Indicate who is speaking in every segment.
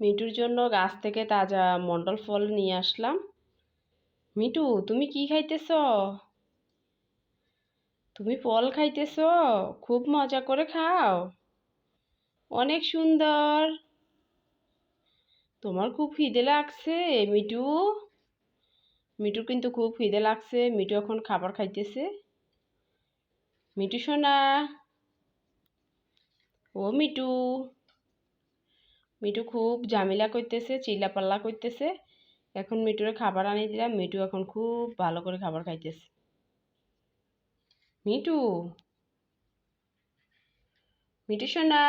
Speaker 1: মিটুর জন্য গাছ থেকে তাজা মন্ডল ফল নিয়ে আসলাম। মিটু, তুমি কি খাইতেছ? তুমি ফল খাইতেছ? খুব মজা করে খাও। অনেক সুন্দর। তোমার খুব খিদে লাগছে, মিটু। মিটু কিন্তু খুব খিদে লাগছে, মিটু এখন খাবার খাইতেছে। মিটু সোনা। ও মিটু। মিটু খুব ঝামেলা করতেছে, চিল্লাপাল্লা করতেছে। এখন মিটুরে খাবার আনি দিলাম মিটু এখন খুব ভালো করে খাবার খাইতেছে। মিটু মিটু সোনা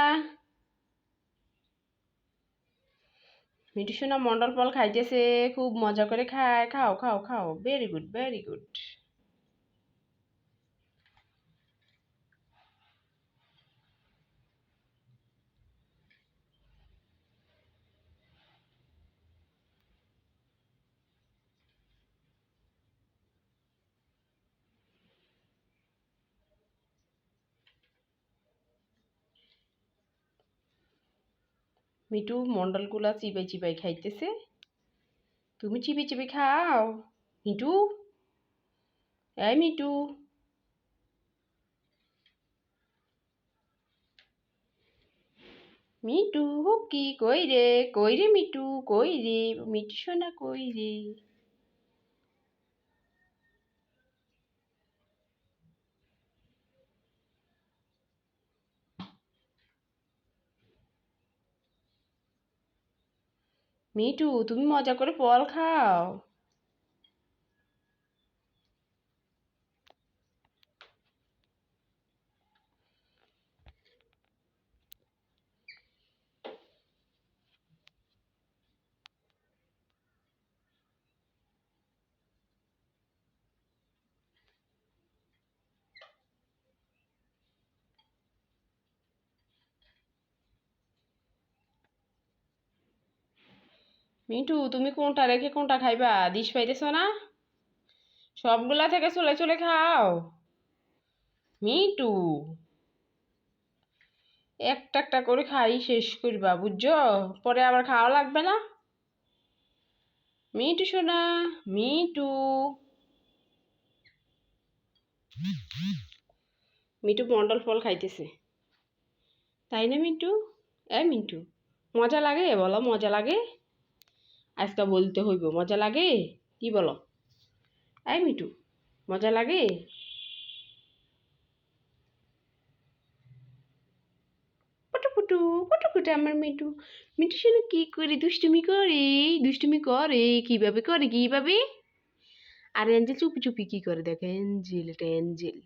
Speaker 1: মিটু সোনা মন্ডল ফল খাইতেছে, খুব মজা করে খায়। খাও খাও খাও। ভেরি গুড ভেরি গুড মিটু মন্ডলগুলা চিবাই চিবাই খাইতেছে। তুমি চিবি চিবি খাও। মিটু এই মিটু মিটু কি কই রে কই রে মিটু কই রে মিটু সোনা কই রে মিটু তুমি মজা করে ফল খাও। মিটু তুমি কোনটা রেখে কোনটা খাইবা? দিস পাইতেছ না? সবগুলা থেকে চলে চলে খাও। মিটু একটা একটা করে খাই, শেষ করবা, বুঝছ? পরে আবার খাওয়া লাগবে না। মিটু সোনা মিটু মিটু মন্ডল ফল খাইতেছে। তাই না মিটু এ মিন্টু, মজা লাগে? বলো, মজা লাগে? আজকে বলতে হইব, মজা লাগে? কি বলো? এই মিটু মজা লাগে? পুটু পুটু পুটু আমার মিটু মিটু শুনে কি করে? দুষ্টুমি করে দুষ্টুমি করে, কীভাবে করে, কীভাবে? আর অ্যাঞ্জেল চুপি চুপি কি করে? দেখে অ্যাঞ্জেল, এটা অ্যাঞ্জেল।